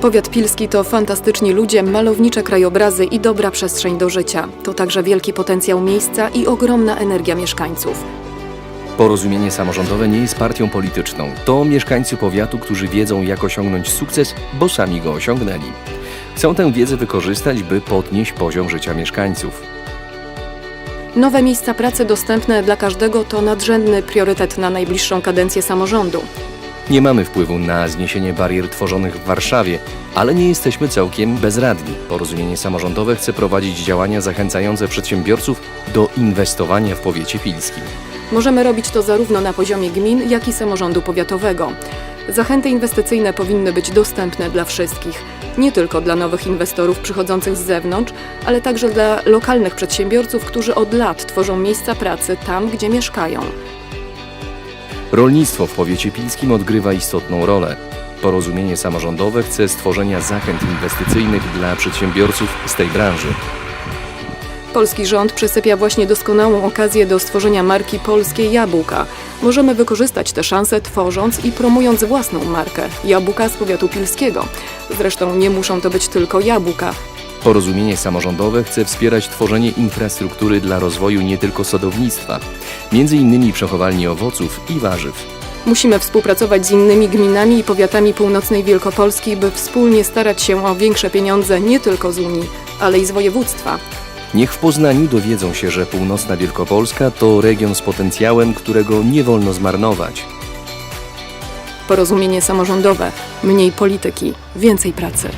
Powiat pilski to fantastyczni ludzie, malownicze krajobrazy i dobra przestrzeń do życia. To także wielki potencjał miejsca i ogromna energia mieszkańców. Porozumienie samorządowe nie jest partią polityczną. To mieszkańcy powiatu, którzy wiedzą, jak osiągnąć sukces, bo sami go osiągnęli. Chcą tę wiedzę wykorzystać, by podnieść poziom życia mieszkańców. Nowe miejsca pracy dostępne dla każdego to nadrzędny priorytet na najbliższą kadencję samorządu. Nie mamy wpływu na zniesienie barier tworzonych w Warszawie, ale nie jesteśmy całkiem bezradni. Porozumienie samorządowe chce prowadzić działania zachęcające przedsiębiorców do inwestowania w powiecie pilskim. Możemy robić to zarówno na poziomie gmin, jak i samorządu powiatowego. Zachęty inwestycyjne powinny być dostępne dla wszystkich, nie tylko dla nowych inwestorów przychodzących z zewnątrz, ale także dla lokalnych przedsiębiorców, którzy od lat tworzą miejsca pracy tam, gdzie mieszkają. Rolnictwo w powiecie pilskim odgrywa istotną rolę. Porozumienie samorządowe chce stworzenia zachęt inwestycyjnych dla przedsiębiorców z tej branży. Polski rząd przesypia właśnie doskonałą okazję do stworzenia marki Polskie Jabłka. Możemy wykorzystać tę szansę tworząc i promując własną markę Jabłka z powiatu pilskiego. Zresztą nie muszą to być tylko jabłka. Porozumienie samorządowe chce wspierać tworzenie infrastruktury dla rozwoju nie tylko sadownictwa, między innymi przechowalni owoców i warzyw. Musimy współpracować z innymi gminami i powiatami północnej Wielkopolski, by wspólnie starać się o większe pieniądze nie tylko z Unii, ale i z województwa. Niech w Poznaniu dowiedzą się, że północna Wielkopolska to region z potencjałem, którego nie wolno zmarnować. Porozumienie samorządowe, mniej polityki, więcej pracy.